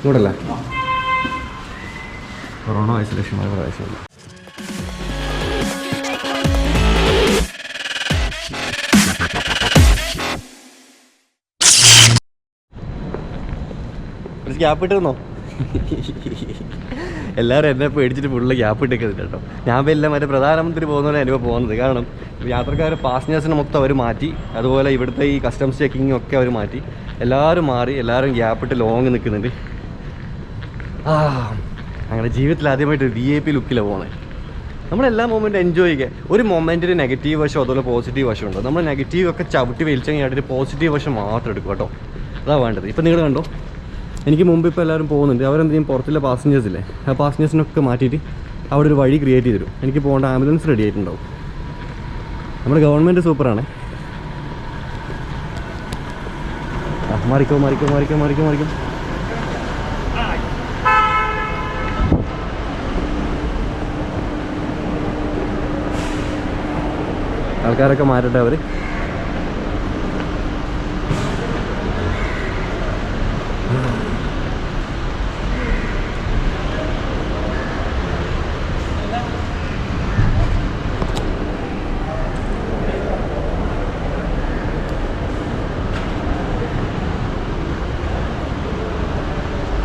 ഇങ്ങോട്ടല്ലേ corona isolation പ്രാവശ്യമില്ല gap ഇട്ടിരുന്നോ? എല്ലാവരും എന്നെ പേടിച്ചിട്ട് ഫുള്ള് ഗ്യാപ്പ് ഇട്ടേക്കുന്നത് കേട്ടോ. ഞാൻ എല്ലാം മറ്റേ പ്രധാനമന്ത്രി പോകുന്നവരെ അനുഭവം പോകുന്നത്. കാരണം യാത്രക്കാർ പാസഞ്ചേഴ്സിനെ മൊത്തം അവർ മാറ്റി അതുപോലെ ഇവിടുത്തെ ഈ കസ്റ്റംസ് ചെക്കിങ്ങും ഒക്കെ അവർ മാറ്റി. എല്ലാവരും മാറി എല്ലാവരും ഗ്യാപ്പ് ഇട്ട് ലോങ് നിൽക്കുന്നുണ്ട്. ആ അങ്ങനെ ജീവിതത്തിൽ ആദ്യമായിട്ട് വി ഐ പി ലുക്കിലാണ് പോകണേ നമ്മളെല്ലാ മൊമെന്റും എൻജോയ് ചെയ്യുക. ഒരു മൊമെന്റിന് നെഗറ്റീവ് വശം അതുപോലെ പോസിറ്റീവ് വശം ഉണ്ട്. നമ്മൾ നെഗറ്റീവ് ഒക്കെ ചവിട്ടി വലിച്ചെങ്കിൽ അതിന്റെ പോസിറ്റീവ് വശം മാത്രം എടുക്കും കേട്ടോ. അതാണ് വേണ്ടത്. ഇപ്പം നിങ്ങൾ കണ്ടോ? എനിക്ക് മുമ്പ് ഇപ്പോൾ എല്ലാവരും പോകുന്നുണ്ട്. അവരെന്ത് ചെയ്യും? പുറത്തുള്ള പാസഞ്ചേഴ്സ് ഇല്ലേ? ആ പാസഞ്ചേഴ്സിനൊക്കെ മാറ്റിയിട്ട് അവിടെ ഒരു വഴി ക്രിയേറ്റ് ചെയ്തു തരും. എനിക്ക് പോകേണ്ട ആംബുലൻസ് റെഡി ആയിട്ടുണ്ടാവും. നമ്മുടെ ഗവൺമെന്റ് സൂപ്പറാണ് മാറിക്കോ മാറിക്കോ മാറിക്കോ മാറിക്കോ മാറിക്കോ. ആൾക്കാരൊക്കെ മാറട്ടെ അവർ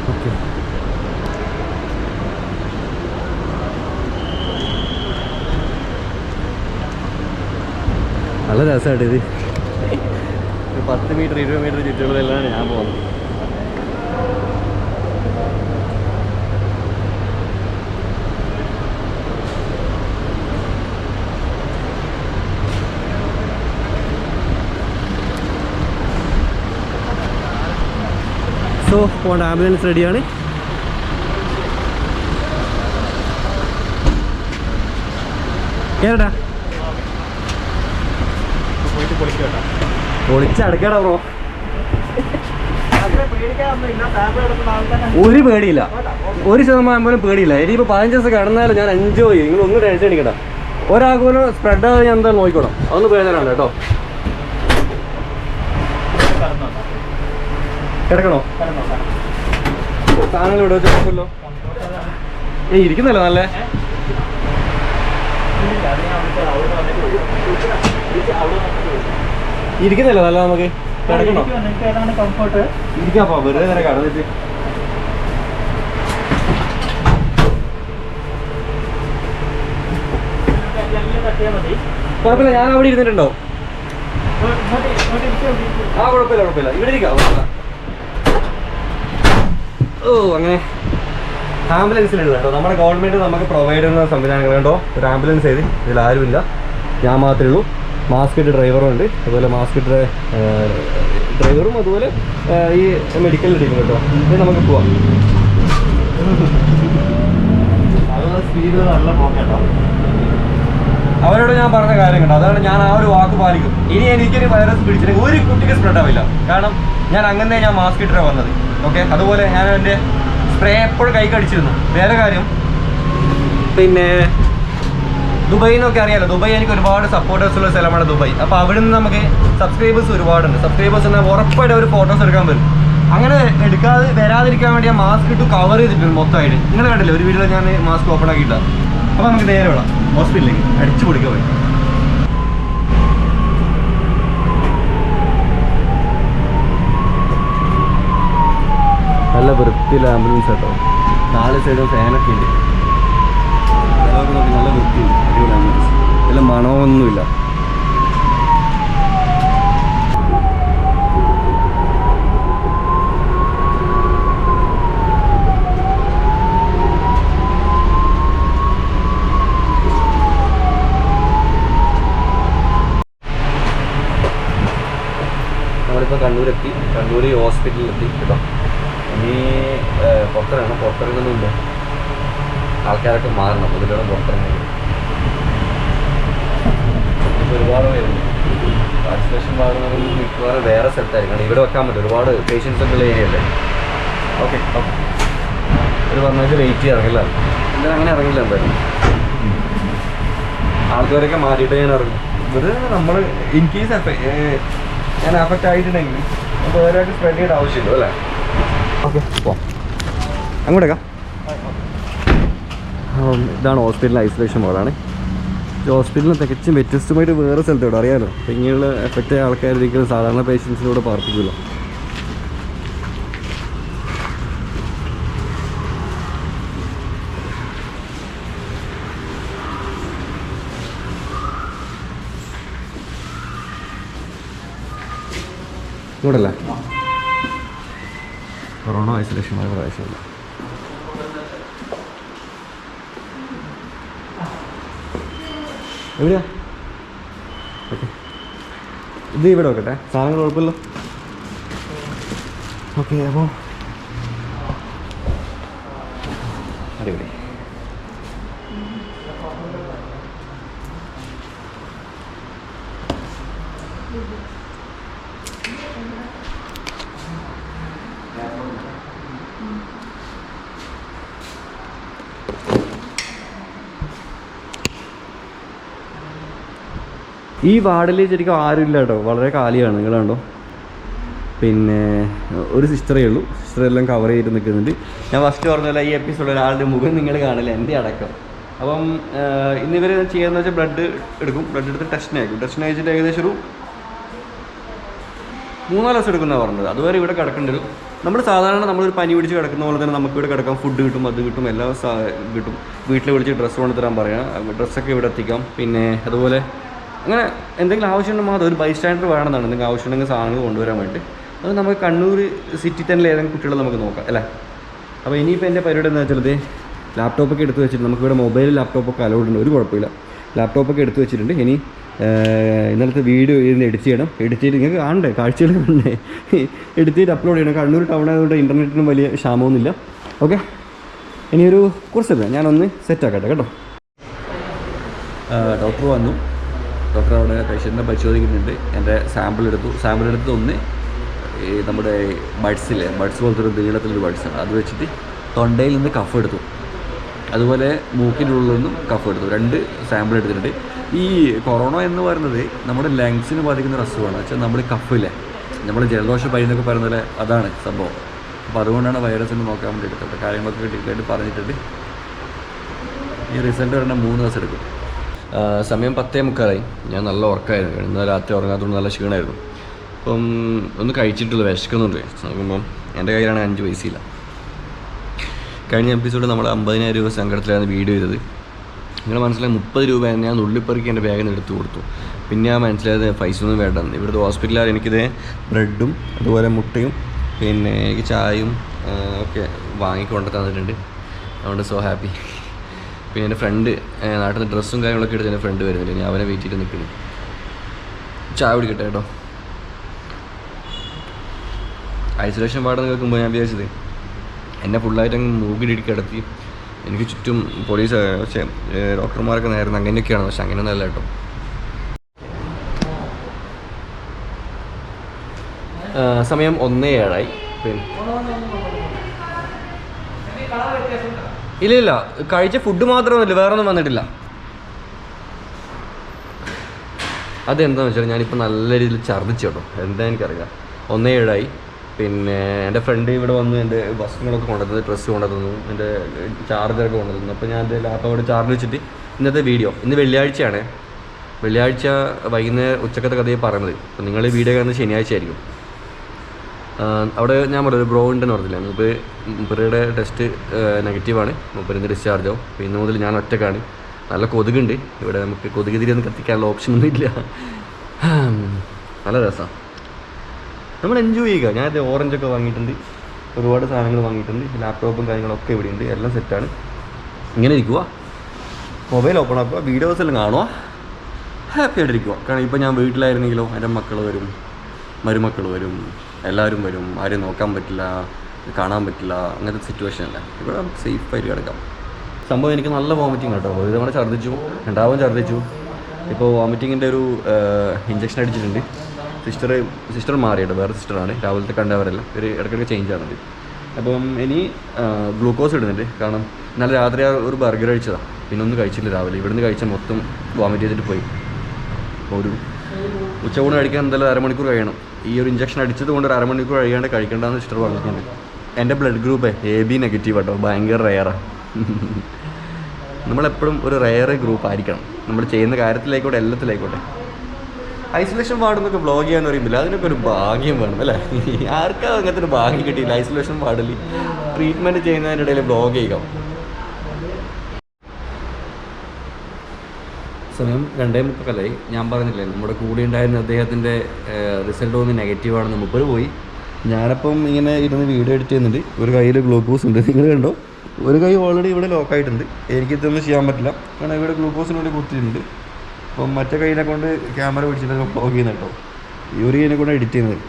ഓക്കെ രസമായിട്ട് ഇത്. പത്ത് മീറ്റർ ഇരുപത് മീറ്റർ ചുറ്റുള്ളതെല്ലാം ഞാൻ പോകുന്നത്. സോ പോകേണ്ട ആംബുലൻസ് റെഡിയാണ് കേരടാ പോയിട്ട് പൊളിക്കോട്ടാ പൊളിച്ചടക്കടാ ബ്രോ. ഒരു പേടിയില്ല. ഒരു ശതമാനം പോലും പേടിയില്ല. ഇനിയിപ്പോൾ പതിനഞ്ച് ദിവസം കിടന്നാലും ഞാൻ എൻജോയ് ചെയ്യും. നിങ്ങൾ ഒന്ന് ടെൻഷൻ അടിക്കണ്ട. ഒരാൾക്ക് പോലും സ്പ്രെഡ് ആകാതെ ഞാൻ എന്താ നോക്കിക്കോണം അതൊന്നും പേടിച്ചാണ് കേട്ടോ. കിടക്കണോ? കടന്നോ സാധനങ്ങൾ ഇവിടെ വെച്ച് നോക്കുമല്ലോ ഏ ഇരിക്കുന്നല്ലോ നല്ല. അവിടെ ഇരിക്കുന്നല്ലോ നല്ല നമുക്ക് കിടക്കണോ? ഇരിക്കാപ്പോ വെറുതെ നേരെ കടന്നിട്ട് കുഴപ്പമില്ല ഞാൻ അവിടെ ഇരുന്നിട്ടുണ്ടോ? ആ കുഴപ്പമില്ല കുഴപ്പമില്ല. ഇവിടെ ഇരിക്കാം. ഓ അങ്ങനെ. ആംബുലൻസിലുണ്ട് കേട്ടോ. നമ്മുടെ ഗവൺമെന്റ് നമുക്ക് പ്രൊവൈഡ് ചെയ്യുന്ന സംവിധാനങ്ങൾ കണ്ടോ ഒരു ആംബുലൻസ് ചെയ്ത് ഇതിൽ ആരുമില്ല. ഞാൻ മാത്രമേ ഉള്ളൂ. മാസ്ക് ഇട്ട് ഡ്രൈവറും ഉണ്ട്. അതുപോലെ മാസ്ക് ഇട്ട് ഡ്രൈവറും അതുപോലെ ഈ മെഡിക്കൽ ടീം കേട്ടോ. ഇത് നമുക്ക് പോവാം. അവരോട് ഞാൻ പറഞ്ഞ കാര്യം കേട്ടോ അതാണ് ഞാൻ ആ ഒരു വാക്ക് പാലിക്കും. ഇനി എനിക്കൊരു വൈറസ് പിടിച്ചിട്ട് ഒരു കുട്ടിക്ക് സ്പ്രെഡ് ആവില്ല. കാരണം ഞാൻ അങ്ങനെ ഞാൻ മാസ്ക് ഇട്ടാണ് വന്നത്. ഓക്കെ അതുപോലെ ഞാൻ എന്റെ സ്പ്രേ എപ്പോഴും കൈ കടിച്ചിരുന്നു. വേറെ കാര്യം പിന്നെ ദുബായിൽ എന്നൊക്കെ അറിയാലോ ദുബൈ എനിക്ക് ഒരുപാട് സപ്പോർട്ടേഴ്സ് ഉള്ള സ്ഥലമാണ് ദുബൈ. അപ്പോൾ അവിടെ നിന്ന് നമുക്ക് സബ്സ്ക്രൈബേഴ്സ് ഒരുപാടുണ്ട്. സബ്സ്ക്രൈബേഴ്സ് എന്നാൽ ഉറപ്പായിട്ട് അവർ ഫോട്ടോസ് എടുക്കാൻ വരും. അങ്ങനെ എടുക്കാതെ വരാതിരിക്കാൻ വേണ്ടി ഞാൻ മാസ്ക് ഇട്ട് കവർ ചെയ്തിട്ടുണ്ട് മൊത്തമായിട്ട്. നിങ്ങൾ കണ്ടില്ലേ ഒരു വീട്ടിൽ ഞാൻ മാസ്ക് ഓപ്പൺ ആക്കിയില്ല അപ്പോൾ നമുക്ക് നേരെ വിടാം ഹോസ്പിറ്റലിലേക്ക് അടിച്ചു പൊടിക്കാൻ പറ്റും നല്ല വൃത്തിയിൽ ആംബുലൻസ് കേട്ടോ നാല് സൈഡും ഫാനൊക്കെ ഉണ്ട്. അതൊക്കെ നോക്കി നല്ല വൃത്തിയുണ്ട് അടിപൊളി ആംബുലൻസ് നല്ല മണമൊന്നുമില്ല. നമ്മളിപ്പോൾ കണ്ണൂരെത്തി കണ്ണൂർ ഹോസ്പിറ്റലിൽ എത്തി കേട്ടോ. ഇനി പുറത്തിറങ്ങണം. പുറത്തിറങ്ങുന്നുണ്ട്. ആൾക്കാരൊക്കെ മാറണം. അതിലൂടെ പുറത്തിറങ്ങി ഒരുപാട് പേരുണ്ട് വാക്സിനേഷൻ ഭാഗങ്ങൾ മിക്കവാറും വേറെ സ്ഥലത്തായിരിക്കും. ഇവിടെ വെക്കാൻ പറ്റും ഒരുപാട് പേഷ്യൻസ് ഒക്കെ ഉള്ള ഏരിയ ഓക്കെ ഓക്കെ ഒരു പറഞ്ഞാൽ വെയിറ്റ് ചെയ്യാൻ ഇറങ്ങില്ല. എന്തായാലും അങ്ങനെ ഇറങ്ങില്ല എന്തായാലും. ആൾക്കാരൊക്കെ മാറ്റിയിട്ട് ഞാൻ ഇറങ്ങും. ഇത് നമ്മൾ ഇൻ കേസ് ഞാൻ അഫക്റ്റ് ആയിട്ടുണ്ടെങ്കിൽ നമുക്ക് വേറെ സ്പ്രെഡ് ചെയ്യേണ്ട ആവശ്യമില്ല അല്ലേ? ഓക്കെ അങ്ങോട്ടേക്കാം ഇതാണ് ഹോസ്പിറ്റൽ ഐസൊലേഷൻ മോഡാണ്. ഈ ഹോസ്പിറ്റലിൽ തികച്ചും വ്യത്യസ്തമായിട്ട് വേറെ സ്ഥലത്തോട് അറിയാലോ? അപ്പം ഇങ്ങനെയുള്ള എഫക്റ്റ് ആൾക്കാരൊരിക്കലും സാധാരണ പേഷ്യൻസിലൂടെ പാർപ്പിക്കില്ല കൂടല്ല കൊറോണ ഐസൊലേഷൻ വളരെ എവിടെയാ? ഓക്കെ. ഇത് ഇവിടെ വെക്കട്ടെ സാധനങ്ങൾ കുഴപ്പമില്ല ഓക്കെ അപ്പോൾ അടിപൊളി. ഈ വാർഡിൽ ശരിക്കും ആരുമില്ല കേട്ടോ വളരെ കാലിയാണ്. നിങ്ങൾ കണ്ടോ? പിന്നെ ഒരു സിസ്റ്ററേ ഉള്ളൂ. സിസ്റ്റർ എല്ലാം കവർ ചെയ്ത് നിൽക്കുന്നുണ്ട്. ഞാൻ ഫസ്റ്റ് പറഞ്ഞ പോലെ ഈ എപ്പിസോഡിൽ ഒരാളുടെ മുഖം നിങ്ങൾ കാണില്ല. എന്റെ അടക്കം. അപ്പം ഇന്നിവർ ചെയ്യാമെന്ന് വെച്ചാൽ ബ്ലഡ് എടുക്കും. ബ്ലഡ് എടുത്ത് ടെസ്റ്റിന് അയക്കും. ടെസ്റ്റിന് അയച്ചിട്ട് ഏകദേശം ഒരു മൂന്നാൽ ദിവസം എടുക്കുന്ന പറഞ്ഞത്. അതുവരെ ഇവിടെ കിടക്കേണ്ടി നമ്മൾ സാധാരണ നമ്മളൊരു പനി പിടിച്ച് കിടക്കുന്ന പോലെ തന്നെ നമുക്ക് ഇവിടെ കിടക്കാം. ഫുഡ് കിട്ടും അത് കിട്ടും എല്ലാ കിട്ടും. വീട്ടിൽ വിളിച്ച് ഡ്രസ്സ് കൊണ്ടുതരാൻ പറയാം ഡ്രസ്സൊക്കെ ഇവിടെ എത്തിക്കാം. പിന്നെ അതുപോലെ അങ്ങനെ എന്തെങ്കിലും ആവശ്യമുണ്ടെങ്കിൽ മാത്രം ഒരു ബൈ സ്റ്റാൻഡർ വേണമെന്നാണ്. എന്തെങ്കിലും ആവശ്യമുണ്ടെങ്കിൽ സാധനങ്ങൾ കൊണ്ടുവരാൻ വേണ്ടി അത് നമുക്ക് കണ്ണൂർ സിറ്റി തന്നെ ഏതെങ്കിലും കുട്ടികളെ നമുക്ക് നോക്കാം അല്ലേ? അപ്പോൾ ഇനിയിപ്പോൾ എന്റെ പരിപാടി എന്താ വെച്ചാൽ ലാപ്ടോപ്പൊക്കെ എടുത്ത് വെച്ചിട്ട് നമുക്കിവിടെ മൊബൈൽ ലാപ്ടോപ്പൊക്കെ അലൗഡ് ഉണ്ട്. ഒരു കുഴപ്പമില്ല. ലാപ്ടോപ്പൊക്കെ എടുത്ത് വെച്ചിട്ടുണ്ട്. ഇനി ഇന്നലത്തെ വീഡിയോ ഇരുന്ന് എഡിറ്റ് ചെയ്യണം. എഡിറ്റ് ചെയ്ത് നിങ്ങൾക്ക് കാണണ്ടേ? കാഴ്ചകൾ കാണണ്ടേ? എഡിറ്റ് ചെയ്ത് അപ്ലോഡ് ചെയ്യണം. കണ്ണൂർ ടൗൺ ആയതുകൊണ്ട് ഇന്റർനെറ്റിനും വലിയ ക്ഷാമമൊന്നുമില്ല. ഓക്കെ ഇനിയൊരു കുറച്ചില്ല ഞാനൊന്ന് സെറ്റാക്കട്ടെ കേട്ടോ? ഡോക്ടർ വന്നു. ഡോക്ടർ അവിടെ പേഷ്യന്റിനെ പരിശോധിക്കുന്നുണ്ട്. എന്റെ സാമ്പിൾ എടുത്തു. സാമ്പിൾ എടുത്ത് ഒന്ന് ഈ നമ്മുടെ ബഡ്സിൽ ബഡ്സ് പോലത്തെ ഒരു നീളത്തിലൊരു ബഡ്സാണ് അത് വെച്ചിട്ട് തൊണ്ടയിൽ നിന്ന് കഫ് എടുത്തു. അതുപോലെ മൂക്കിന്റെ ഉള്ളിൽ നിന്നും കഫ് എടുത്തു. രണ്ട് സാമ്പിൾ എടുത്തിട്ടുണ്ട്. ഈ കൊറോണ എന്ന് പറയുന്നത് നമ്മുടെ ലങ്സിന് ബാധിക്കുന്ന ഒരു അസുഖമാണ്. വെച്ചാൽ നമ്മൾ കഫില്ലേ നമ്മൾ ജലദോഷ പനി എന്നൊക്കെ പറയുന്ന പോലെ അതാണ് സംഭവം. അപ്പോൾ അതുകൊണ്ടാണ് വൈറസിന് നോക്കാൻ വേണ്ടി എടുത്തത്. കാര്യങ്ങളൊക്കെ ഡീറ്റെയിലായിട്ട് പറഞ്ഞിട്ടുണ്ട്. ഈ റിസൾട്ട് പറഞ്ഞാൽ മൂന്ന് ദിവസം എടുക്കും. സമയം പത്തേ മുക്കാലായി. ഞാൻ നല്ല ഉറക്കമായിരുന്നു ഇന്നലെ രാത്രി ഉറങ്ങാത്തതുകൊണ്ട് നല്ല ക്ഷീണമായിരുന്നു അപ്പം ഒന്ന് കഴിച്ചിട്ടുള്ളൂ വിശക്കുന്നുണ്ട്. നോക്കുമ്പം എന്റെ കയ്യിലാണ് അഞ്ച് പൈസയില്ല. കഴിഞ്ഞ എപ്പിസോഡ് നമ്മൾ അമ്പതിനായിരം രൂപ സങ്കടത്തിലാണ് വീഡിയോ ചെയ്തത്. നിങ്ങൾ മനസ്സിലായി മുപ്പത് രൂപ ഞാൻ ഉള്ളിപ്പറിക്ക് എന്റെ ബാഗിൽ നിന്ന് എടുത്ത് കൊടുത്തു. പിന്നെ ഞാൻ മനസ്സിലായത് പൈസ ഒന്നും വേണ്ടെന്ന്. ഇവിടുത്തെ ഹോസ്പിറ്റലിൽ എനിക്കിത് ബ്രെഡും അതുപോലെ മുട്ടയും പിന്നെ എനിക്ക് ചായയും ആ, ഒക്കെ വാങ്ങിക്കൊണ്ട് തന്നിട്ടുണ്ട്. അതുകൊണ്ട് സോ ഹാപ്പി പിന്നെ എന്റെ ഫ്രണ്ട് നാട്ടിൽ നിന്ന് ഡ്രസ്സും കാര്യങ്ങളൊക്കെ എടുത്ത് എന്റെ ഫ്രണ്ട് വരുന്നില്ല ഞാൻ അവനെ വെയിറ്റ് ചെയ്ത് നിൽക്കുന്നു. ചായ കുടിക്കട്ടെ കേട്ടോ. ഐസൊലേഷൻ പാടെന്ന് കേൾക്കുമ്പോൾ ഞാൻ വിചാരിച്ചത് എന്നെ ഫുള്ളായിട്ട് അങ്ങ് മൂകിലിടി കിടത്തി. എനിക്ക് ചുറ്റും പോലീസ് പക്ഷേ ഡോക്ടർമാരൊക്കെ നേരുന്നു അങ്ങനെയൊക്കെയാണ്. പക്ഷെ അങ്ങനെ അല്ല കേട്ടോ. സമയം ഒന്നേ ഏഴായി. പിന്നെ ഇല്ല ഇല്ല കഴിച്ച ഫുഡ് മാത്രമല്ല വേറെ ഒന്നും വന്നിട്ടില്ല. അതെന്താണെന്ന് വെച്ചാൽ ഞാനിപ്പോൾ നല്ല രീതിയിൽ ഛർദ്ദിച്ചു കേട്ടോ. എന്താ എനിക്കറിയാം ഒന്നേ ഏഴായി. പിന്നെ എന്റെ ഫ്രണ്ട് ഇവിടെ വന്ന് എന്റെ വസ്ത്രങ്ങളൊക്കെ കൊണ്ടുവന്നത് ഡ്രസ്സ് കൊണ്ടുവന്നു എന്റെ ചാർജറൊക്കെ കൊണ്ടുവന്നു. അപ്പോൾ ഞാൻ എന്റെ ലാപ്ടോപ്പോട് ചാർജ് വെച്ചിട്ട് ഇന്നത്തെ വീഡിയോ ഇന്ന് വെള്ളിയാഴ്ചയാണ്. വെള്ളിയാഴ്ച വൈകുന്നേരം ഉച്ചക്കത്തെ കഥയെ പറയുന്നത്. അപ്പോൾ നിങ്ങൾ വീഡിയോ കാണുന്നത് ശനിയാഴ്ച ആയിരിക്കും അവിടെ ഞാൻ പറഞ്ഞത് ബ്രോ ഉണ്ടെന്ന് പറഞ്ഞില്ല? മുമ്പ് മൂപ്പരുടെ ടെസ്റ്റ് നെഗറ്റീവാണ് മുപ്പരിന്ന് ഡിസ്ചാർജ് ആവും. അപ്പോൾ ഇന്ന് മുതൽ ഞാൻ ഒറ്റക്കാണ്. നല്ല കൊതുകുണ്ട്. ഇവിടെ നമുക്ക് കൊതുക് തിരി ഒന്നും കത്തിക്കാനുള്ള ഓപ്ഷൻ ഒന്നും ഇല്ല. നല്ല രസമാണ് നമ്മൾ എൻജോയ് ചെയ്യുക. ഞാൻ ഇത് ഓറഞ്ചൊക്കെ വാങ്ങിയിട്ടുണ്ട്. ഒരുപാട് സാധനങ്ങൾ വാങ്ങിയിട്ടുണ്ട്. ലാപ്ടോപ്പും കാര്യങ്ങളൊക്കെ ഇവിടെ ഉണ്ട് എല്ലാം സെറ്റാണ് ഇങ്ങനെ ഇരിക്കുക മൊബൈൽ ഓപ്പൺ ആക്കുക. വീഡിയോസ് എല്ലാം കാണുക ഹാപ്പി ആയിട്ടിരിക്കുക കാരണം ഇപ്പോൾ ഞാൻ വീട്ടിലായിരുന്നെങ്കിലോ എന്റെ മക്കൾ വരും. മരുമക്കൾ വരും എല്ലാവരും വരും ആരും നോക്കാൻ പറ്റില്ല കാണാൻ പറ്റില്ല അങ്ങനത്തെ സിറ്റുവേഷൻ അല്ല? ഇവിടെ സേഫായിട്ട് കിടക്കാം. സംഭവം എനിക്ക് നല്ല വോമിറ്റിംഗ് കേട്ടോ. ഒരു തവണ ഛർദ്ദിച്ചു രണ്ടാമത് ഛർദ്ദിച്ചു. ഇപ്പോൾ വോമിറ്റിങ്ങിന്റെ ഒരു ഇഞ്ചക്ഷൻ അടിച്ചിട്ടുണ്ട്. സിസ്റ്റർ സിസ്റ്റർ മാറിയിട്ട് വേറെ സിസ്റ്ററാണ് രാവിലത്തെ കണ്ടവരല്ല. ഒരു ഇടയ്ക്കിടയ്ക്ക് ചേഞ്ച് ആണത്. അപ്പം ഇനി ഗ്ലൂക്കോസ് ഇടുന്നുണ്ട്. കാരണം ഇന്നലെ രാത്രി ഒരു ബർഗർ കഴിച്ചതാണ് പിന്നെ ഒന്നും കഴിച്ചില്ല രാവിലെ. ഇവിടുന്ന് കഴിച്ച മൊത്തം വോമിറ്റ് ചെയ്തിട്ട് പോയി. ഒരു ഉച്ചയൂണ് കഴിക്കാൻ എന്തായാലും അരമണിക്കൂർ കഴിയണം. ഈ ഒരു ഇഞ്ചക്ഷൻ അടിച്ചത് കൊണ്ട് ഒരു അരമണിക്കൂർ കഴിയാണ്ട് കഴിക്കേണ്ടതെന്ന് സിസ്റ്റർ പറഞ്ഞിട്ടുണ്ട്. എന്റെ blood group A B negative കേട്ടോ ഭയങ്കര റെയറാണ് നമ്മളെപ്പോഴും ഒരു റെയർ ഗ്രൂപ്പ് ആയിരിക്കണം. നമ്മൾ ചെയ്യുന്ന കാര്യത്തിലായിക്കോട്ടെ എല്ലാത്തിലായിക്കോട്ടെ. ഐസൊലേഷൻ വാർഡെന്നൊക്കെ ബ്ലോഗ് ചെയ്യാന്ന് പറയുമ്പോൾ അതിനൊക്കെ ഒരു ഭാഗ്യം വേണം അല്ലേ? ആർക്കാ അങ്ങനത്തെ ഒരു ഭാഗ്യം കിട്ടിയില്ല? ഐസൊലേഷൻ വാർഡിൽ ട്രീറ്റ്മെന്റ് ചെയ്യുന്നതിനിടയിൽ ബ്ലോഗ് ചെയ്യുക. സമയം രണ്ടേ മുപ്പക്കല്ലായി ഞാൻ പറഞ്ഞില്ലേ നമ്മുടെ കൂടെ ഉണ്ടായിരുന്ന അദ്ദേഹത്തിന്റെ റിസൾട്ട് ഒന്ന് നെഗറ്റീവാണെന്ന് മുപ്പത് പോയി. ഞാനപ്പം ഇങ്ങനെ ഇരുന്ന് വീഡിയോ എഡിറ്റ് ചെയ്യുന്നുണ്ട്. ഒരു കയ്യിൽ ഗ്ലൂക്കോസ് ഉണ്ട്. നിങ്ങൾ കണ്ടോ? ഒരു കൈ ഓൾറെഡി ഇവിടെ ലോക്ക് ആയിട്ടുണ്ട്. എനിക്ക് ഇതൊന്നും ചെയ്യാൻ പറ്റില്ല. കാരണം ഇവിടെ ഗ്ലൂക്കോസിന് വേണ്ടി കുത്തിയിട്ടുണ്ട്. അപ്പം മറ്റേ കൈനെ കൊണ്ട് ക്യാമറ പിടിച്ചിട്ടൊക്കെ ബ്ലോഗ് ചെയ്യുന്നത് കേട്ടോ. ഈ ഒരു കൈനെ കൊണ്ട് എഡിറ്റ് ചെയ്യുന്നത്.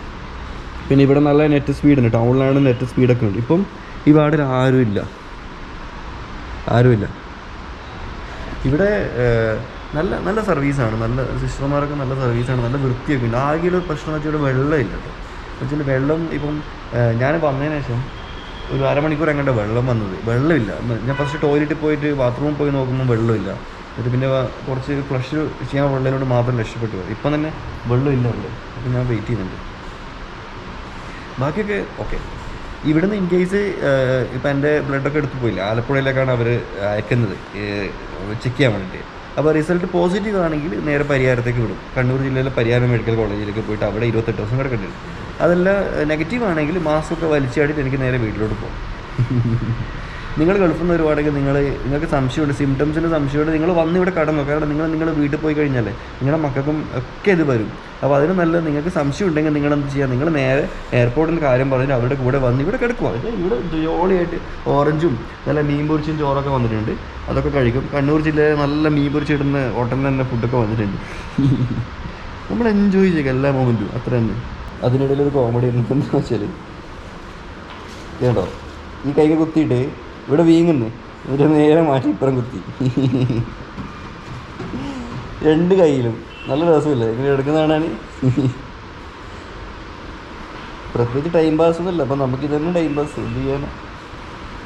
പിന്നെ ഇവിടെ നല്ല നെറ്റ് സ്പീഡ് ഉണ്ട്. ടൗണിലാണ് നെറ്റ് സ്പീഡൊക്കെ ഉണ്ട്. ഇപ്പം ഈ വാർഡിൽ ആരുമില്ല. ആരുമില്ല. ഇവിടെ നല്ല നല്ല സർവീസാണ്. നല്ല സിസ്റ്റർമാരൊക്കെ നല്ല സർവീസാണ്. നല്ല വൃത്തിയൊക്കെ ഉണ്ട്. ആകെ ഒരു പ്രശ്നം എന്ന് വെച്ചാൽ ഇവിടെ വെള്ളമില്ല കേട്ടോ. വെച്ചാൽ വെള്ളം ഇപ്പം ഞാൻ വന്നതിന് ശേഷം ഒരു അരമണിക്കൂർ എങ്ങോട്ട് വെള്ളം വന്നത്. വെള്ളമില്ല. ഞാൻ ഫസ്റ്റ് ടോയ്ലറ്റിൽ പോയിട്ട് ബാത്റൂമിൽ പോയി നോക്കുമ്പോൾ വെള്ളമില്ല. എന്നിട്ട് പിന്നെ കുറച്ച് ഫ്ലഷ് ചെയ്യാൻ വെള്ളത്തിനോട് മാത്രം രക്ഷപ്പെട്ടു. ഇപ്പം തന്നെ വെള്ളമില്ല അവിടെ. അപ്പം ഞാൻ വെയിറ്റ് ചെയ്യുന്നുണ്ട്. ബാക്കിയൊക്കെ ഓക്കെ ഇവിടുന്ന് ഇൻ കേസ് ഇപ്പം എന്റെ ബ്ലഡൊക്കെ എടുത്തു പോയില്ല? ആലപ്പുഴയിലേക്കാണ് അവർ അയക്കുന്നത്. ചെക്ക് ചെയ്യാൻ വേണ്ടിയിട്ട്. അപ്പോൾ റിസൾട്ട് പോസിറ്റീവ് ആണെങ്കിൽ നേരെ പരിഹാരത്തേക്ക് വിടും. കണ്ണൂർ ജില്ലയിലെ പരിഹാരം മെഡിക്കൽ കോളേജിലേക്ക് പോയിട്ട് അവിടെ ഇരുപത്തെട്ട് ദിവസം കിടക്കേണ്ടി വരും. അതല്ല നെഗറ്റീവ് ആണെങ്കിൽ മാസ്കൊക്കെ വലിച്ചാടിയിട്ട് എനിക്ക് നേരെ വീട്ടിലോട്ട് പോകും. നിങ്ങൾ ഗൾഫിൽ നിന്ന് വരുവാണെങ്കിൽ നിങ്ങൾ നിങ്ങൾക്ക് സംശയമുണ്ട് സിംറ്റംസിന് സംശയമുണ്ട് നിങ്ങൾ വന്ന് ഇവിടെ കടന്നു. കാരണം നിങ്ങൾ നിങ്ങൾ വീട്ടിൽ പോയി കഴിഞ്ഞാലേ നിങ്ങളുടെ മക്കൾക്കും ഒക്കെ ഇത് വരും. അപ്പോൾ അതിന് നല്ല നിങ്ങൾക്ക് സംശയം ഉണ്ടെങ്കിൽ നിങ്ങൾ എന്ത് ചെയ്യുക നിങ്ങൾ നേരെ എയർപോർട്ടിൽ കാര്യം പറഞ്ഞ് അവരുടെ കൂടെ വന്ന് ഇവിടെ കിടക്കുക ഇവിടെ ജോളിയായിട്ട് ഓറഞ്ചും നല്ല മീൻ പൊരിച്ചും ചോറൊക്കെ വന്നിട്ടുണ്ട്. അതൊക്കെ കഴിക്കും. കണ്ണൂർ ജില്ലയിൽ നല്ല മീൻ പൊരിച്ചിടുന്ന ഹോട്ടലിൽ തന്നെ ഫുഡൊക്കെ വന്നിട്ടുണ്ട്. നമ്മൾ എൻജോയ് ചെയ്യുക എല്ലാ മൊമെന്റും അത്ര തന്നെ. അതിനിടയിൽ ഒരു കോമഡി എന്താണെന്ന് വെച്ചാൽ കേട്ടോ ഈ കൈകൾ കുത്തിയിട്ട് ഇവിടെ വീങ്ങുന്നു. എന്നിട്ട് നേരെ മാറ്റി ഇപ്പുറം കുത്തി. രണ്ട് കൈയിലും നല്ല രസമില്ലേ? ഇങ്ങനെ എടുക്കുന്ന കാണാൻ. പ്രത്യേകിച്ച് ടൈം പാസ് ഒന്നുമില്ല. അപ്പം നമുക്ക് ഇതന്നെ ടൈം പാസ് എന്ത് ചെയ്യാൻ?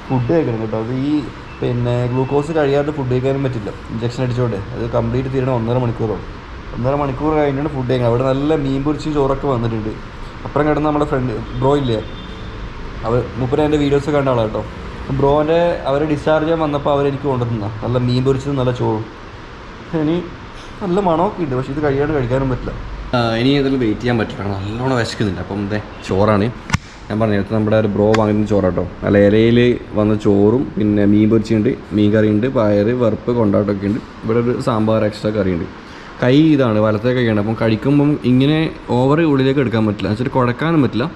ഫുഡ് കഴിക്കണം കേട്ടോ. അത് ഈ പിന്നെ ഗ്ലൂക്കോസ് കഴിയാതെ ഫുഡ് കഴിക്കാനും പറ്റില്ല. ഇഞ്ചക്ഷൻ അടിച്ചോട്ടെ അത് കംപ്ലീറ്റ് തീരണം ഒന്നര മണിക്കൂറോ. ഒന്നര മണിക്കൂർ കഴിഞ്ഞിട്ടാണ് ഫുഡ് കഴിക്കണം. അവിടെ നല്ല മീൻ പൊരിച്ചും ചോറൊക്കെ വന്നിട്ടുണ്ട്. അപ്പുറം കിടന്ന് നമ്മുടെ ഫ്രണ്ട് ബ്രോ ഇല്ലേ? അവർ മുപ്പര എന്റെ വീഡിയോസ് കണ്ട കേട്ടോ. ബ്രോന്റെ അവർ ഡിസ്ചാർജ് ചെയ്യാൻ വന്നപ്പോൾ അവരെനിക്ക് കൊണ്ടുതന്ന നല്ല മീൻ പൊരിച്ചത് നല്ല ചോറും. ഇനി നല്ല മണമൊക്കെ ഉണ്ട് പക്ഷേ ഇത് കഴിയാണ്ട് കഴിക്കാനും പറ്റില്ല. ഇനി ഇതിൽ വെയിറ്റ് ചെയ്യാൻ പറ്റില്ല. നല്ലോണം വിശക്കുന്നുണ്ട്. അപ്പം ഇതേ ചോറാണ്. ഞാൻ പറഞ്ഞു നമ്മുടെ ഒരു ബ്രോ വാങ്ങുന്ന ചോറാട്ടോ. അല്ല ഇലയിൽ വന്ന ചോറും പിന്നെ മീൻ പൊരിച്ചുണ്ട് മീൻ കറിയുണ്ട് പയർ വറുപ്പ് കൊണ്ടാട്ടമൊക്കെ ഉണ്ട്. ഇവിടെ ഒരു സാമ്പാർ എക്സ്ട്രാ കറിയുണ്ട് കൈ ഇതാണ് വലത്തെ കൈയാണ്. അപ്പം കഴിക്കുമ്പം ഇങ്ങനെ ഓവർ ഉള്ളിലേക്ക് എടുക്കാൻ പറ്റില്ല. എന്നുവെച്ചാൽ കുഴക്കാനും പറ്റില്ല.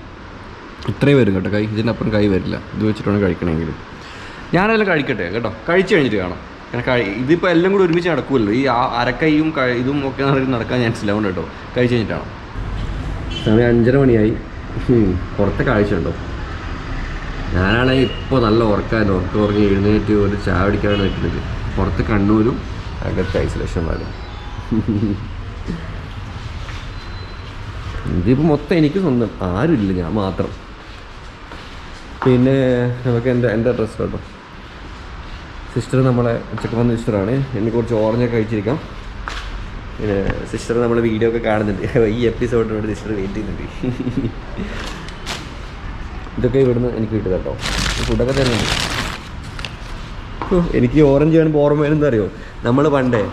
ഇത്രയും വരും കേട്ടോ കൈ. ഇതിനപ്പുറം കൈ വരില്ല. ഇത് വെച്ചിട്ടാണ് കഴിക്കണമെങ്കിൽ. ഞാനെല്ലാം കഴിക്കട്ടെ കേട്ടോ. കഴിച്ചു കഴിഞ്ഞിട്ട് കാണാം. കാരണം ഇതിപ്പോൾ എല്ലാം കൂടി ഒരുമിച്ച് നടക്കുമല്ലോ. ഈ അരക്കൈയും ഇതും ഒക്കെ നട- നടക്കാൻ ഞാൻ മനസ്സിലാവുന്നുണ്ട് കേട്ടോ. കഴിച്ചു കഴിഞ്ഞിട്ടാണ് സമയം അഞ്ചര മണിയായി. പുറത്തെ കാഴ്ച ഉണ്ടോ ഞാനാണെങ്കിൽ ഇപ്പോൾ നല്ല ഉറക്കാൻ ഉറക്കം ഉറങ്ങി എഴുന്നേറ്റ് ഒരു ചായ പിടിക്കാനാണ് നിൽക്കുന്നത്. പുറത്ത് കണ്ണൂരും അകത്ത് ഐസൊലേഷൻ വാലും. ഇതിപ്പോൾ മൊത്തം എനിക്ക് സ്വന്തം. ആരുമില്ല ഞാൻ മാത്രം. പിന്നെ നമുക്ക് എന്റെ എന്റെ ഡ്രസ്സ് കേട്ടോ സിസ്റ്റർ നമ്മളെ വന്ന സിസ്റ്ററാണ് എന്നെ കുറച്ച് ഓറഞ്ചൊക്കെ കഴിച്ചിരിക്കാം. പിന്നെ സിസ്റ്റർ നമ്മൾ വീഡിയോ ഒക്കെ കാണുന്നുണ്ട്. ഈ എപ്പിസോഡിന് വേണ്ടി സിസ്റ്റർ വെയിറ്റ് ചെയ്യുന്നുണ്ട്. ഇതൊക്കെ ഇവിടുന്ന് എനിക്ക് കിട്ടുക കേട്ടോ. ഫുഡൊക്കെ തന്നെ എനിക്ക് ഓറഞ്ച് കാണുമ്പോൾ ഓർമ്മ വേണമെന്ന് അറിയോ? നമ്മൾ പണ്ടേ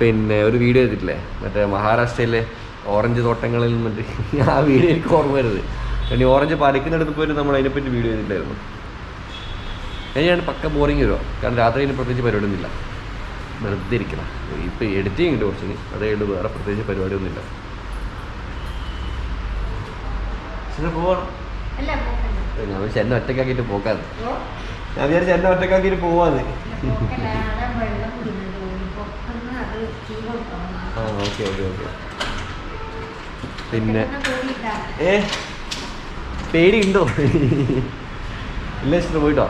പിന്നെ ഒരു വീഡിയോ ചെയ്തിട്ടില്ലേ? മറ്റേ മഹാരാഷ്ട്രയിലെ ഓറഞ്ച് തോട്ടങ്ങളിൽ നിന്നിട്ട് ആ വീഡിയോ എനിക്ക് ഓർമ്മ വരുന്നത്. ഇനി ഓറഞ്ച് പറിക്കുന്നിടത്ത് പോയിട്ട് നമ്മൾ അതിനെപ്പറ്റി വീഡിയോ ചെയ്തിട്ടുണ്ടായിരുന്നു ഞാൻ പക്ക ബോറിങ് വരുമോ കാരണം രാത്രി അതിന് പ്രത്യേകിച്ച് പരിപാടിയൊന്നുമില്ല. വെറുതെ ഇരിക്കണം. ഇപ്പം എഡിറ്റിംഗ് ഉണ്ട് കുറച്ചിന് അതേ ഉള്ളൂ. വേറെ പ്രത്യേകിച്ച് പരിപാടിയൊന്നുമില്ല. ശരി പോവാണ്. ഞാൻ വിചാരിച്ചു എന്നെ ഒറ്റക്കാക്കിയിട്ട് പോക്കാന്ന്. ഞാൻ വിചാരിച്ച എന്നെ ഒറ്റക്കാക്കിയിട്ട് പോവാന്ന്. ആ ഓക്കെ ഓക്കെ ഓക്കെ. പിന്നെ ഏ? പേടിയുണ്ടോ? ഇല്ല ഇഷ്ടം പോയിട്ടോ.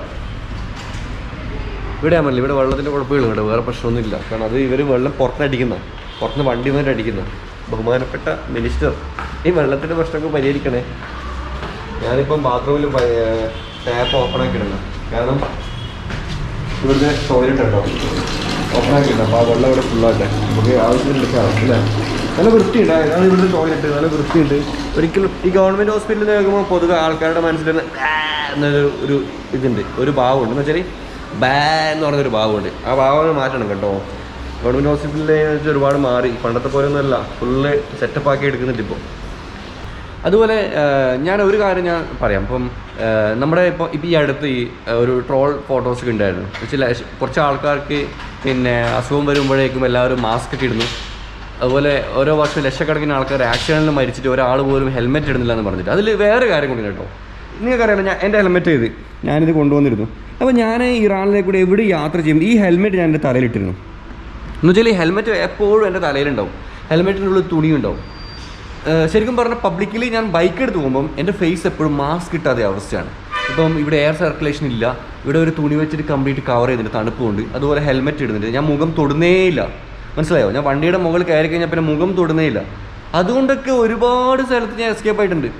ഇവിടെ ആണല്ലോ ഇവിടെ വെള്ളത്തിന്റെ കുഴപ്പമില്ല ഇവിടെ വേറെ പ്രശ്നമൊന്നുമില്ല. കാരണം അത് ഇവർ വെള്ളം പുറത്തടിക്കുന്ന പുറത്തുനിന്ന് വണ്ടി വന്നിട്ട് അടിക്കുന്ന ബഹുമാനപ്പെട്ട മിനിസ്റ്റർ ഈ വെള്ളത്തിന്റെ പ്രശ്നമൊക്കെ പരിഹരിക്കണേ. ഞാനിപ്പം ബാത്റൂമിൽ ടാപ്പ് ഓപ്പൺ ആക്കി ഇടണം. കാരണം ഇവിടുത്തെ ടോയ്ലറ്റ് ഉണ്ടോ? ഓപ്പൺ ഇടണം. അപ്പോൾ ആ വെള്ളം ഇവിടെ ഫുള്ളാട്ടെ നമുക്ക് ആവശ്യത്തിന് എടുക്കാം അല്ലേ നല്ല വൃത്തിയുണ്ട്. അതാണ് ഇവിടുത്തെ ടോയ്ലറ്റ് നല്ല വൃത്തിയുണ്ട്. ഒരിക്കലും ഈ ഗവൺമെന്റ് ഹോസ്പിറ്റലിൽ കേൾക്കുമ്പോൾ പൊതുവെ ആൾക്കാരുടെ മനസ്സിൽ എന്നൊരു ഒരു ഇതുണ്ട്. ഒരു ഭാവമുണ്ട്. എന്ന് വെച്ചാൽ ബാ എന്ന് പറഞ്ഞൊരു ഭാവമുണ്ട്. ആ ഭാവം മാറ്റണം കേട്ടോ. ഗവൺമെന്റ് ഹോസ്പിറ്റലിൽ വെച്ച് ഒരുപാട് മാറി. പണ്ടത്തെ പോലെ ഒന്നുമല്ല ഫുള്ള് സെറ്റപ്പ് ആക്കി എടുക്കുന്നുണ്ട് ഇപ്പോൾ അതുപോലെ ഞാൻ ഒരു കാര്യം ഞാൻ പറയാം. ഇപ്പം നമ്മുടെ ഇപ്പോൾ ഇപ്പോൾ ഈ അടുത്ത് ഈ ഒരു ട്രോൾ ഫോട്ടോസ് ഒക്കെ ഉണ്ടായിരുന്നു. ചില കുറച്ച് ആൾക്കാർക്ക് പിന്നെ അസുഖം വരുമ്പോഴേക്കും എല്ലാവരും മാസ്ക് ഒക്കെ ഇടുന്നു. അതുപോലെ ഓരോ വർഷം ലക്ഷക്കണക്കിന് ആൾക്കാർ ആക്സിഡന്റിൽ മരിച്ചിട്ട് ഒരാൾ പോലും ഹെൽമെറ്റ് ഇടുന്നില്ല എന്ന് പറഞ്ഞിട്ട്. അതിൽ വേറെ കാര്യം കൂടി കേട്ടോ. നിങ്ങൾക്കറിയാലോ ഞാൻ എന്റെ ഹെൽമെറ്റ് ചെയ്ത് ഞാനിത് കൊണ്ടുവന്നിരുന്നു. അപ്പോൾ ഞാൻ ഇറാനിലേക്ക് കൂടി എവിടെ യാത്ര ചെയ്യും? ഈ ഹെൽമെറ്റ് ഞാൻ എന്റെ തലയിലിട്ടിരുന്നു. എന്ന് വെച്ചാൽ ഈ ഹെൽമെറ്റ് എപ്പോഴും എന്റെ തലയിലുണ്ടാവും. ഹെൽമെറ്റിന്റെ ഉള്ളിൽ തുണിയുണ്ടാവും ശരിക്കും പറഞ്ഞാൽ പബ്ലിക്കലി ഞാൻ ബൈക്ക് എടുത്ത് പോകുമ്പം എന്റെ ഫേസ് എപ്പോഴും മാസ്ക് ഇട്ടാതെ അവസ്ഥയാണ്. ഇപ്പം ഇവിടെ എയർ സർക്കുലേഷൻ ഇല്ല. ഇവിടെ ഒരു തുണി വെച്ചിട്ട് കംപ്ലീറ്റ് കവർ ചെയ്തിട്ട് തണുപ്പ് അതുപോലെ ഹെൽമെറ്റ് ഇടുന്നുണ്ട്. ഞാൻ മുഖം തൊടുന്നേ ഇല്ല. മനസ്സിലായോ? ഞാൻ വണ്ടിയുടെ മുകളിൽ കയറി കഴിഞ്ഞാൽ പിന്നെ മുഖം തൊടുന്നേയില്ല. അതുകൊണ്ടൊക്കെ ഒരുപാട് സ്ഥലത്ത് ഞാൻ എസ്കേപ്പ് ആയിട്ടുണ്ട്.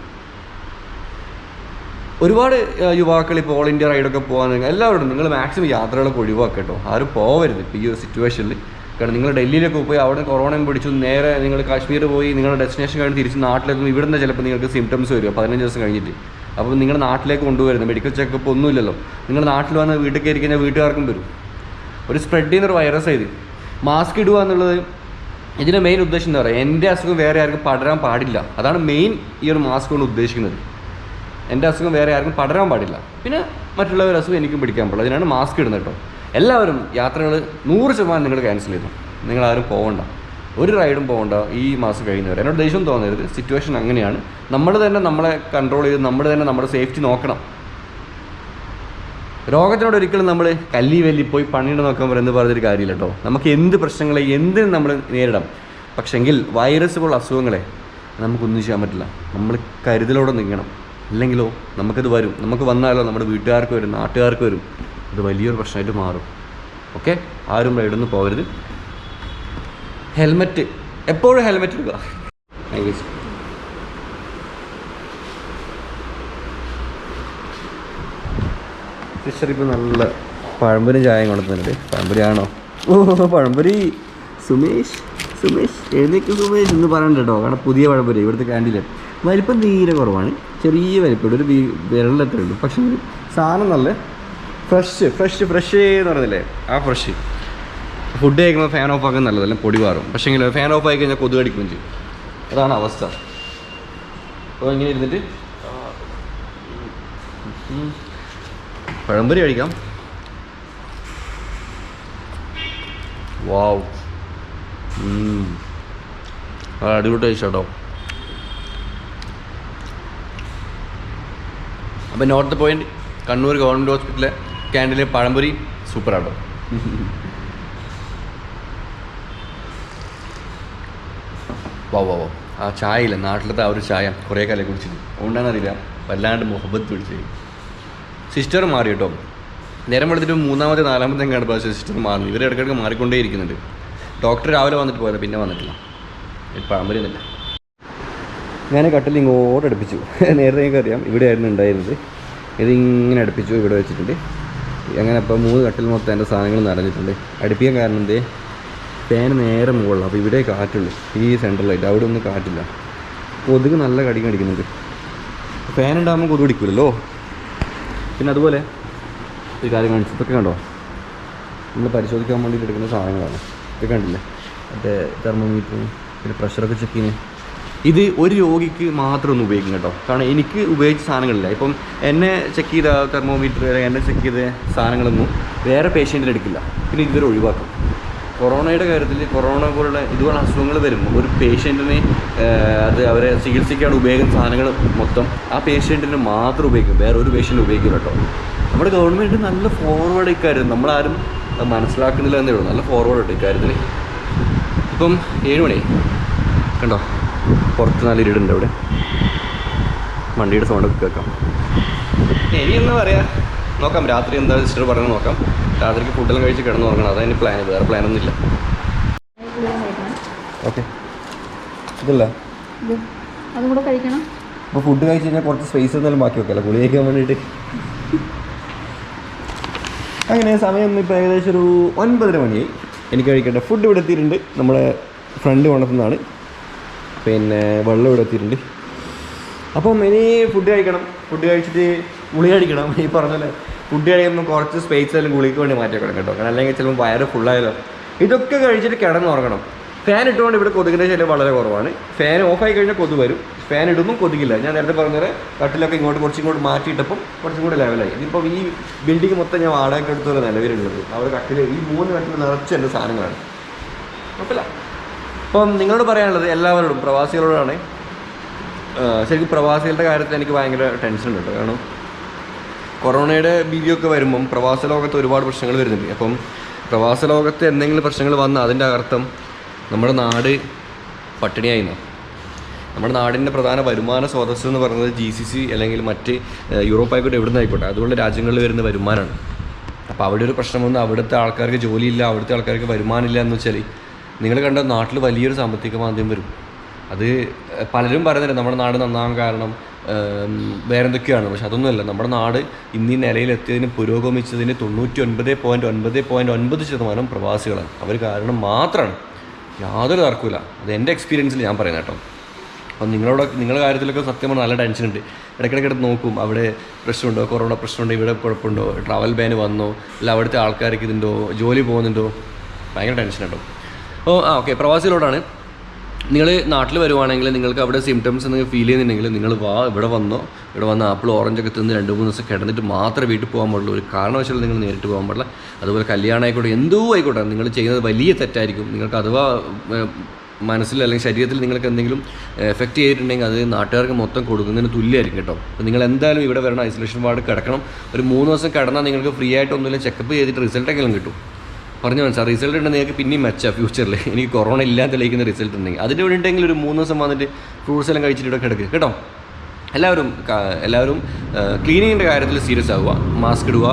ഒരുപാട് യുവാക്കൾ ഇപ്പോൾ ഓൾ ഇന്ത്യ റൈഡൊക്കെ പോകാൻ എല്ലാവരും നിങ്ങൾ മാക്സിമം യാത്രകളൊക്കെ ഒഴിവാക്കുക കേട്ടോ. ആരും പോവരുത് ഇപ്പോൾ ഈ ഒരു സിറ്റുവേഷനിൽ കാരണം നിങ്ങൾ ഡൽഹിയിലൊക്കെ പോയി അവിടെ കൊറോണയും പിടിച്ചു നേരെ നിങ്ങൾ കാശ്മീർ പോയി നിങ്ങളുടെ ഡെസ്റ്റിനേഷൻ കഴിഞ്ഞ് തിരിച്ച് നാട്ടിലേക്ക് ഇവിടെ നിന്ന് ചിലപ്പോൾ നിങ്ങൾക്ക് സിംറ്റംസ് വരും. പതിനഞ്ച് ദിവസം കഴിഞ്ഞിട്ട്. അപ്പോൾ നിങ്ങളുടെ നാട്ടിലേക്ക് കൊണ്ടുവരുന്നത് മെഡിക്കൽ ചെക്കപ്പ് ഒന്നുമില്ലല്ലോ. നിങ്ങൾ നാട്ടിൽ വന്ന് വീട്ടിൽ കയറി കഴിഞ്ഞാൽ വീട്ടുകാർക്കും വരും. ഒരു സ്പ്രെഡ് ചെയ്യുന്ന ഒരു വൈറസ് ഇത്. മാസ്ക് ഇടുക എന്നുള്ളത് ഇതിന്റെ മെയിൻ ഉദ്ദേശം എന്താ പറയുക? എന്റെ അസുഖം വേറെ ആർക്കും പടരാൻ പാടില്ല. അതാണ് മെയിൻ ഈ ഒരു മാസ്ക് കൊണ്ട് ഉദ്ദേശിക്കുന്നത്. എന്റെ അസുഖം വേറെ ആർക്കും പടരാൻ പാടില്ല. പിന്നെ മറ്റുള്ളവരുടെ അസുഖം എനിക്കും പിടിക്കാൻ പാടില്ല. അതിനാണ് മാസ്ക് ഇടുന്നത് കേട്ടോ. എല്ലാവരും യാത്രകൾ നൂറ് ശതമാനം നിങ്ങൾ ക്യാൻസൽ ചെയ്തു. നിങ്ങൾ ആരും പോകണ്ട ഒരു റൈഡും പോകണ്ട ഈ മാസം കഴിയുന്നവരെ. എന്നോട് ദേഷ്യം തോന്നരുത്. സിറ്റുവേഷൻ അങ്ങനെയാണ്. നമ്മൾ തന്നെ നമ്മളെ കൺട്രോൾ ചെയ്ത് നമ്മൾ തന്നെ നമ്മുടെ സേഫ്റ്റി നോക്കണം. രോഗത്തിനോട് ഒരിക്കലും നമ്മൾ കല്ലി വെല്ലി പോയി പണിയുടെ നോക്കാൻ പറയുന്നത് പറഞ്ഞൊരു കാര്യമില്ല കേട്ടോ. നമുക്ക് എന്ത് പ്രശ്നങ്ങളെ എന്തിനും നമ്മൾ നേരിടാം. പക്ഷെങ്കിൽ വൈറസ് പോലുള്ള അസുഖങ്ങളെ നമുക്കൊന്നും ചെയ്യാൻ പറ്റില്ല. നമ്മൾ കരുതലോടെ നീങ്ങണം. ഇല്ലെങ്കിലോ നമുക്കത് വരും. നമുക്ക് വന്നാലോ നമ്മുടെ വീട്ടുകാർക്ക് വരും നാട്ടുകാർക്ക് വരും. ഇത് വലിയൊരു പ്രശ്നമായിട്ട് മാറും. ഓക്കെ? ആരും റൈഡൊന്നും പോകരുത്. ഹെൽമെറ്റ്. എപ്പോഴും ഹെൽമെറ്റ് ഇടുക യു നല്ല പഴംപൊരി ചായ കൊണ്ടുവന്നിട്ടുണ്ട്. പഴംപൊരി ആണോ ഓ പഴംപൊരി. സുമേഷ് സുമേഷ് എഴുന്നേക്ക് സുമേഷ് എന്ന് പറയണ്ട കേട്ടോ. കാരണം പുതിയ പഴംപൊരി ഇവിടുത്തെ ക്യാന്റീനിൽ വലിപ്പം തീരെ കുറവാണ്. ചെറിയ വലിപ്പം ഒരു വി- ഉണ്ട് പക്ഷേ സാധനം നല്ല ഫ്രഷ് ഫ്രഷ് ഫ്രഷ് എന്ന് പറയുന്നില്ലേ ആ ഫ്രഷ് ഫുഡ് കഴിക്കുമ്പോൾ ഫാൻ ഓഫ് ആക്കാൻ നല്ലതല്ല? പൊടി മാറും. പക്ഷേ ഫാൻ ഓഫ് ആയി കഴിഞ്ഞാൽ കൊതു അടിക്കുകയും ചെയ്യും. അതാണ് അവസ്ഥ. അപ്പോൾ ഇങ്ങനെ ഇരുന്നിട്ട്. പഴംപൊരി കഴിക്കാം. വാവ്. അടിപൊളി ടേസ്റ്റ് കേട്ടോ അപ്പം നോർത്ത് പോയിന്റ് കണ്ണൂർ ഗവൺമെന്റ് ഹോസ്പിറ്റലിലെ ക്യാന്റീനിലെ പഴംപൊരി സൂപ്പർ ആട്ടോ വാ വാ വാ ആ ചായയില്ല നാട്ടിലത്തെ ആ ഒരു ചായ കുറേ കാലം കുടിച്ചിട്ട് അതുകൊണ്ടാണെന്നറിയില്ല വല്ലാണ്ട് മുഹബത്ത് പിടിച്ചത് സിസ്റ്റർ മാറി കേട്ടോ. നേരം വെളുത്തിട്ട് മൂന്നാമത്തെ നാലാമത്തെ കണ്ടപ്പോൾ സിസ്റ്റർ മാറുന്നു. ഇവർ ഇടയ്ക്കിടയ്ക്ക് മാറിക്കൊണ്ടേ ഇരിക്കുന്നുണ്ട് ഡോക്ടർ രാവിലെ വന്നിട്ട് പോയത് പിന്നെ വന്നിട്ടില്ല. പഴമ്പരുന്നില്ല ഞാൻ കട്ടിൽ ഇങ്ങോട്ട് അടുപ്പിച്ചു. നേരത്തെ നിങ്ങൾക്ക് അറിയാം ഇവിടെയായിരുന്നു ഉണ്ടായിരുന്നത്. ഇതിങ്ങനെ അടുപ്പിച്ചു ഇവിടെ വെച്ചിട്ടുണ്ട്. അങ്ങനെ അപ്പോൾ മൂന്ന് കട്ടിൽ മൊത്തം എന്റെ സാധനങ്ങൾ നിറഞ്ഞിട്ടുണ്ട്. അടുപ്പിക്കാൻ കാരണം എന്തേ? ഫാൻ നേരെ മുകളിൽ അപ്പോൾ ഇവിടെ കാറ്റുള്ളൂ ഈ സെൻട്രലായിട്ട് അവിടെ ഒന്നും കാറ്റില്ല. കൊതുക് നല്ല കടി കടിക്കുന്നുണ്ട് ഫാൻ ഉണ്ടാകുമ്പോൾ കൊതുക് അടിക്കില്ലല്ലോ പിന്നെ അതുപോലെ ഒരു കാര്യം കാണിച്ചു. ഇതൊക്കെ കണ്ടോ? നമ്മൾ പരിശോധിക്കാൻ വേണ്ടിയിട്ട് എടുക്കുന്ന സാധനങ്ങളാണ്. ഇത് കണ്ടില്ലേ? മറ്റേ തെർമോമീറ്ററും പിന്നെ പ്രഷറൊക്കെ ചെക്ക് ചെയ്യുന്നത് ഇത് ഒരു രോഗിക്ക് മാത്രം ഒന്ന് ഉപയോഗിക്കും കേട്ടോ. കാരണം എനിക്ക് ഉപയോഗിച്ച സാധനങ്ങളില്ല. ഇപ്പം എന്നെ ചെക്ക് ചെയ്ത തെർമോമീറ്റർ എന്നെ ചെക്ക് ചെയ്ത സാധനങ്ങളൊന്നും വേറെ പേഷ്യന്റിന് എടുക്കില്ല. പിന്നെ ഇതുവരെ ഒഴിവാക്കും. കൊറോണയുടെ കാര്യത്തിൽ കൊറോണ പോലുള്ള ഇതുപോലെ അസുഖങ്ങൾ വരുമ്പോൾ ഒരു പേഷ്യന്റിനെ അത് അവരെ ചികിത്സിക്കാൻ ഉപയോഗിക്കുന്ന സാധനങ്ങൾ മൊത്തം ആ പേഷ്യന്റിന് മാത്രം ഉപയോഗിക്കും. വേറെ ഒരു പേഷ്യന്റ് ഉപയോഗിക്കില്ല കേട്ടോ. നമ്മുടെ ഗവൺമെന്റ് നല്ല ഫോർവേഡ് ഇക്കാര്യം നമ്മളാരും മനസ്സിലാക്കുന്നില്ല എന്നേ ഉള്ളൂ. നല്ല ഫോർവേഡ് ഉണ്ട് ഇക്കാര്യത്തിൽ ഇപ്പം ഏഴ് മണി. കണ്ടോ? പുറത്ത് നല്ല ഇരുടുണ്ട് അവിടെ. വണ്ടിയുടെ സൗണ്ടൊക്കെ കേൾക്കാം. ഇനി എന്താ പറയാ? നോക്കാം. രാത്രി എന്താ സിസ്റ്റർ പറയുന്നത് നോക്കാം. രാത്രിക്ക് ഫുഡെല്ലാം കഴിച്ച് കിടന്ന് ഉറങ്ങണം അതാണ് പ്ലാൻ വേറെ പ്ലാനൊന്നും ഇല്ല ഓക്കെ ഇതല്ല? ഇത്. അതും കൂടെ കഴിക്കണം. അപ്പോൾ ഫുഡ് കഴിച്ച് കഴിഞ്ഞാൽ കുറച്ച് സ്പേസ് എന്നാലും ബാക്കി വെക്കല്ലോ ഗുളി കഴിക്കാൻ വേണ്ടിയിട്ട്. അങ്ങനെ സമയം ഇപ്പോൾ ഏകദേശം ഒരു ഒൻപതര മണിയായി. എനിക്ക് കഴിക്കേണ്ട ഫുഡ് ഇവിടെ എത്തിയിട്ടുണ്ട്. നമ്മുടെ ഫ്രണ്ട് കൊണ്ടുവന്നതാണ് പിന്നെ വെള്ളം ഇവിടെ എത്തിയിട്ടുണ്ട്. അപ്പം ഇനി ഫുഡ് കഴിക്കണം. ഫുഡ് കഴിച്ചിട്ട് ഗുളി കഴിക്കണം ഈ പറഞ്ഞ പോലെ. ഫുഡ് കഴിയുമ്പോൾ കുറച്ച് സ്പേസ് എല്ലാം ഗുളിക്ക് വേണ്ടി മാറ്റി വെക്കണം കേട്ടോ. കാരണം അല്ലെങ്കിൽ ചിലപ്പോൾ വയറ് ഫുള്ളായാലോ ഇതൊക്കെ കഴിച്ചിട്ട് കിടന്നുറങ്ങണം. ഫാൻ ഇട്ടുകൊണ്ട് ഇവിടെ കൊതുകിന്റെ ശല്യം വളരെ കുറവാണ്. ഫാൻ ഓഫായി കഴിഞ്ഞാൽ കൊതു വരും. ഫാൻ ഇടുമ്പോൾ കൊതുകില്ല. ഞാൻ നേരത്തെ പറഞ്ഞത് കട്ടിലൊക്കെ ഇങ്ങോട്ട് കുറച്ചും ഇങ്ങോട്ട് മാറ്റിയിട്ടപ്പം കുറച്ചും കൂടെ ലെവലായി ഇതിപ്പോൾ ഈ ബിൽഡിംഗ് മൊത്തം ഞാൻ വാടകയ്ക്ക് എടുത്തൊരു നിലവിലുള്ളത്. അവിടെ കട്ടിൽ ഈ മൂന്ന് കട്ടിൽ നിറച്ച് എന്റെ സാധനങ്ങളാണ്. കുഴപ്പമില്ല. അപ്പം നിങ്ങളോട് പറയാനുള്ളത് എല്ലാവരോടും പ്രവാസികളോടാണ്. ശരിക്കും പ്രവാസികളുടെ കാര്യത്തിൽ എനിക്ക് ഭയങ്കര ടെൻഷൻ ഉണ്ട്. കാരണം കൊറോണയുടെ ഭീതിയൊക്കെ വരുമ്പം പ്രവാസ ലോകത്ത് ഒരുപാട് പ്രശ്നങ്ങൾ വരുന്നുണ്ട്. അപ്പം പ്രവാസ ലോകത്ത് എന്തെങ്കിലും പ്രശ്നങ്ങൾ വന്നാൽ അതിന്റെ അർത്ഥം നമ്മുടെ നാട് പട്ടിണിയായിരുന്നു നമ്മുടെ നാടിന്റെ പ്രധാന വരുമാന സ്രോതസ് എന്ന് പറയുന്നത് ജി സി സി അല്ലെങ്കിൽ മറ്റ് യൂറോപ്പ് ആയിക്കോട്ടെ എവിടെ നിന്നായിക്കോട്ടെ അതുകൊണ്ട് രാജ്യങ്ങളിൽ വരുന്ന വരുമാനമാണ്. അപ്പോൾ അവിടെ ഒരു പ്രശ്നം വന്ന് അവിടുത്തെ ആൾക്കാർക്ക് ജോലിയില്ല അവിടുത്തെ ആൾക്കാർക്ക് വരുമാനമില്ല എന്ന് വെച്ചാൽ നിങ്ങൾ കണ്ട നാട്ടിൽ വലിയൊരു സാമ്പത്തിക മാന്ദ്യം വരും. അത് പലരും പറയുന്നുണ്ട് നമ്മുടെ നാട് നന്നാകാൻ കാരണം ഏം, വേറെ എന്തൊക്കെയാണ് പക്ഷെ അതൊന്നുമല്ല. നമ്മുടെ നാട് ഇന്ന് നിലയിലെത്തിയതിന് പുരോഗമിച്ചതിന് തൊണ്ണൂറ്റി ഒൻപത് പോയിന്റ് ഒൻപത് പോയിന്റ് ഒൻപത് ശതമാനം പ്രവാസികളാണ്. അവർ കാരണം മാത്രമാണ് യാതൊരു തർക്കമില്ല അത് എന്റെ എക്സ്പീരിയൻസിൽ ഞാൻ പറയുന്നത് കേട്ടോ. അപ്പം നിങ്ങളോട് നിങ്ങളുടെ കാര്യത്തിലൊക്കെ സത്യമാണ്. നല്ല ടെൻഷനുണ്ട്. ഇടയ്ക്കിടയ്ക്ക് എടുത്ത് നോക്കും. അവിടെ പ്രശ്നമുണ്ടോ? കൊറോണ പ്രശ്നമുണ്ടോ? ഇവിടെ കുഴപ്പമുണ്ടോ? ട്രാവൽ ബാൻ വന്നോ? അല്ല അവിടുത്തെ ആൾക്കാർക്ക് ഇതുണ്ടോ? ജോലി പോകുന്നുണ്ടോ? ഭയങ്കര ടെൻഷൻ കേട്ടോ. അപ്പോൾ ആ ഓക്കെ പ്രവാസികളോടാണ് നിങ്ങൾ നാട്ടിൽ വരുവാണെങ്കിൽ നിങ്ങൾക്ക് അവിടെ സിംറ്റംസ് നിങ്ങൾ ഫീൽ ചെയ്യുന്നുണ്ടെങ്കിൽ നിങ്ങൾ വാ ഇവിടെ വന്നോ. ഇവിടെ വന്ന് ആപ്പിൾ ഓറഞ്ച് ഒക്കെ തിന്ന് രണ്ട് മൂന്ന് ദിവസം കിടന്നിട്ട് മാത്രമേ വീട്ടിൽ പോകാൻ പാടുള്ളൂ. ഒരു കാരണവശാലും നിങ്ങൾ നേരിട്ട് പോകാൻ പാടില്ല. അതുപോലെ കല്യാണം ആയിക്കോട്ടെ എന്തോ ആയിക്കോട്ടെ നിങ്ങൾ ചെയ്യുന്നത് വലിയ തെറ്റായിരിക്കും. നിങ്ങൾക്ക് അഥവാ മനസ്സിൽ അല്ലെങ്കിൽ ശരീരത്തിൽ നിങ്ങൾക്ക് എന്തെങ്കിലും എഫക്റ്റ് ചെയ്തിട്ടുണ്ടെങ്കിൽ അത് നാട്ടുകാർക്ക് മൊത്തം കൊടുക്കുന്നതിന് തുല്യമായിരിക്കും കേട്ടോ. അപ്പോൾ നിങ്ങൾ എന്തായാലും ഇവിടെ വരണം ഐസൊലേഷൻ വാർഡ് കിടക്കണം. ഒരു മൂന്ന് ദിവസം കിടന്നാൽ നിങ്ങൾക്ക് ഫ്രീ ആയിട്ട് ഒന്നുമില്ല ചെക്കപ്പ് ചെയ്തിട്ട് റിസൾട്ടെങ്കിലും കിട്ടും. പറഞ്ഞു മനസ്സിലാ റിസൾട്ട് ഉണ്ടെങ്കിൽ നിങ്ങൾക്ക് പിന്നെയും മെച്ചാ ഫ്യൂച്ചറിൽ എനിക്ക് കൊറോണ ഇല്ലാതെ തെളിയിക്കുന്ന റിസൾട്ട് ഉണ്ടെങ്കിൽ. അതിന് വേണ്ടിയിട്ടെങ്കിൽ ഒരു മൂന്ന് ദിവസം വന്നിട്ട് ഫ്രൂട്ട്സ് എല്ലാം കഴിച്ചിട്ട് ഇവിടെ കിടക്കുക കേട്ടോ? എല്ലാവരും എല്ലാവരും ക്ലീനിങ്ങിന്റെ കാര്യത്തിൽ സീരിയസ് ആവുക. മാസ്ക് ഇടുക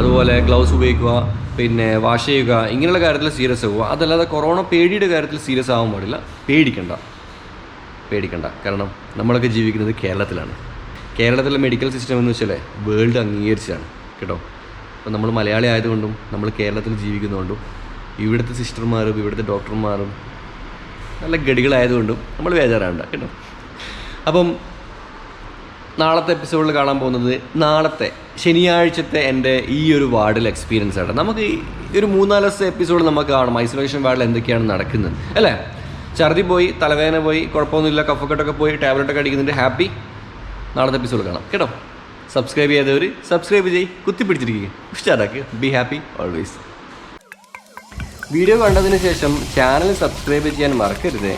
അതുപോലെ ഗ്ലൗസ് ഉപയോഗിക്കുക പിന്നെ വാഷ് ചെയ്യുക ഇങ്ങനെയുള്ള കാര്യത്തിൽ സീരിയസ് ആവുക. അതല്ലാതെ കൊറോണ പേടിയുടെ കാര്യത്തിൽ സീരിയസ് ആവാൻ പാടില്ല. പേടിക്കണ്ട. പേടിക്കണ്ട. കാരണം നമ്മളൊക്കെ ജീവിക്കുന്നത് കേരളത്തിലാണ്. കേരളത്തിലെ മെഡിക്കൽ സിസ്റ്റം എന്ന് വെച്ചാൽ വേൾഡ് അംഗീകരിച്ചാണ് കേട്ടോ? അപ്പോൾ നമ്മൾ മലയാളി ആയതുകൊണ്ടും നമ്മൾ കേരളത്തിൽ ജീവിക്കുന്നതുകൊണ്ടും ഇവിടുത്തെ സിസ്റ്റർമാരും ഇവിടുത്തെ ഡോക്ടർമാരും നല്ല ഗടികളായതുകൊണ്ടും നമ്മൾ ബേജാറാണ്ട കേട്ടോ. അപ്പം നാളത്തെ എപ്പിസോഡിൽ കാണാൻ പോകുന്നത് നാളത്തെ ശനിയാഴ്ചത്തെ എന്റെ ഈ ഒരു വാർഡിൽ എക്സ്പീരിയൻസ് ആണ്. നമുക്ക് ഒരു മൂന്നാൽ ദിവസത്തെ എപ്പിസോഡ് നമുക്ക് കാണാം. ഐസൊലേഷൻ വാർഡിൽ എന്തൊക്കെയാണ് നടക്കുന്നത് അല്ലേ? ഛർദി പോയി തലവേദന പോയി കുഴപ്പമൊന്നുമില്ല കഫക്കെട്ടൊക്കെ പോയി ടാബ്ലറ്റൊക്കെ അടിക്കുന്നുണ്ട്. ഹാപ്പി നാളത്തെ എപ്പിസോഡ് കാണാം കേട്ടോ. സബ്സ്ക്രൈബ് ചെയ്തവർ സബ്സ്ക്രൈബ് ചെയ്ത് കുത്തിപ്പിടിച്ചിരിക്കുക. ഇഷ്ടമാക്കുക ബി ഹാപ്പി ഓൾവേസ് വീഡിയോ കണ്ടതിന് ശേഷം ചാനൽ സബ്സ്ക്രൈബ് ചെയ്യാൻ മറക്കരുതേ.